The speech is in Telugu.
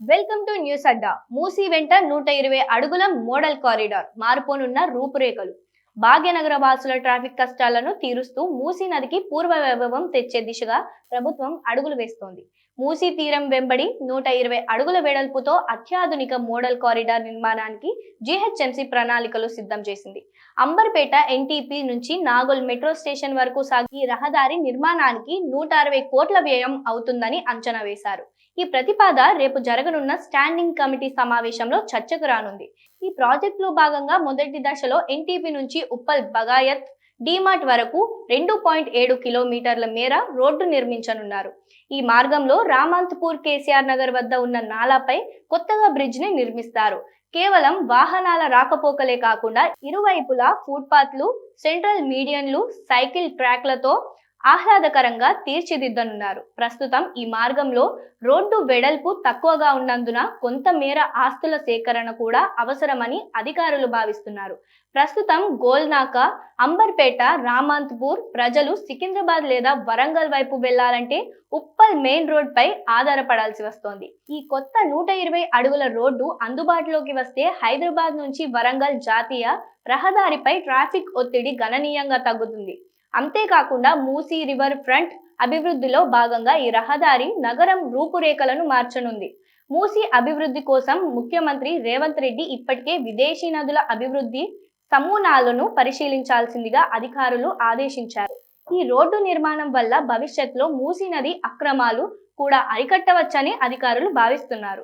Welcome to news Adda. Musi వెంట నూట ఇరవై అడుగుల మోడల్ కారిడార్ మారిపోనున్న రూపురేఖలు. భాగ్యనగర వాసుల ట్రాఫిక్ కష్టాలను తీరుస్తూ మూసీ నదికి పూర్వ వైభవం తెచ్చే దిశగా ప్రభుత్వం అడుగులు వేస్తోంది. మూసీ తీరం వెంబడి నూట ఇరవై అడుగుల వెడల్పుతో అత్యాధునిక మోడల్ కారిడార్ నిర్మాణానికి జీహెచ్ఎంసీ ప్రణాళికలు సిద్ధం చేసింది. అంబర్పేట ఎన్టీపీ నుంచి నాగోల్ మెట్రో స్టేషన్ వరకు సాగి రహదారి నిర్మాణానికి నూట అరవై కోట్ల వ్యయం అవుతుందని అంచనా వేశారు. ఈ ప్రతిపాద రేపు జరగనున్న స్టాండింగ్ కమిటీ సమావేశంలో చర్చకు రానుంది. ఈ ప్రాజెక్టులో భాగంగా మొదటి దశలో ఎన్టీపీ నుంచి ఉప్పల్ బగాయత్ డీమార్ట్ వరకు రెండు పాయింట్ ఏడు కిలోమీటర్ల మేర రోడ్డు నిర్మించనున్నారు. ఈ మార్గంలో రామంతపూర్ కేసీఆర్ నగర్ వద్ద ఉన్న నాలాపై కొత్తగా బ్రిడ్జ్ని నిర్మిస్తారు. కేవలం వాహనాల రాకపోకలే కాకుండా ఇరువైపులా ఫుట్పాత్లు సెంట్రల్ మీడియన్లు సైకిల్ ట్రాక్లతో ఆహ్లాదకరంగా తీర్చిదిద్దనున్నారు. ప్రస్తుతం ఈ మార్గంలో రోడ్డు వెడల్పు తక్కువగా ఉన్నందున కొంతమేర ఆస్తుల సేకరణ కూడా అవసరమని అధికారులు భావిస్తున్నారు. ప్రస్తుతం గోల్నాక అంబర్పేట రామాంత్పూర్ ప్రజలు సికింద్రాబాద్ లేదా వరంగల్ వైపు వెళ్ళాలంటే ఉప్పల్ మెయిన్ రోడ్ పై ఆధారపడాల్సి వస్తోంది. ఈ కొత్త నూట ఇరవై అడుగుల రోడ్డు అందుబాటులోకి వస్తే హైదరాబాద్ నుంచి వరంగల్ జాతీయ రహదారిపై ట్రాఫిక్ ఒత్తిడి గణనీయంగా తగ్గుతుంది. అంతేకాకుండా మూసీ రివర్ ఫ్రంట్ అభివృద్ధిలో భాగంగా ఈ రహదారి నగరం రూపురేఖలను మార్చనుంది. మూసీ అభివృద్ధి కోసం ముఖ్యమంత్రి రేవంత్ రెడ్డి ఇప్పటికే విదేశీ నదుల అభివృద్ధి సమూనాలను పరిశీలించాల్సిందిగా అధికారులు ఆదేశించారు. ఈ రోడ్డు నిర్మాణం వల్ల భవిష్యత్తులో మూసీ నది అక్రమాలు కూడా అరికట్టవచ్చని అధికారులు భావిస్తున్నారు.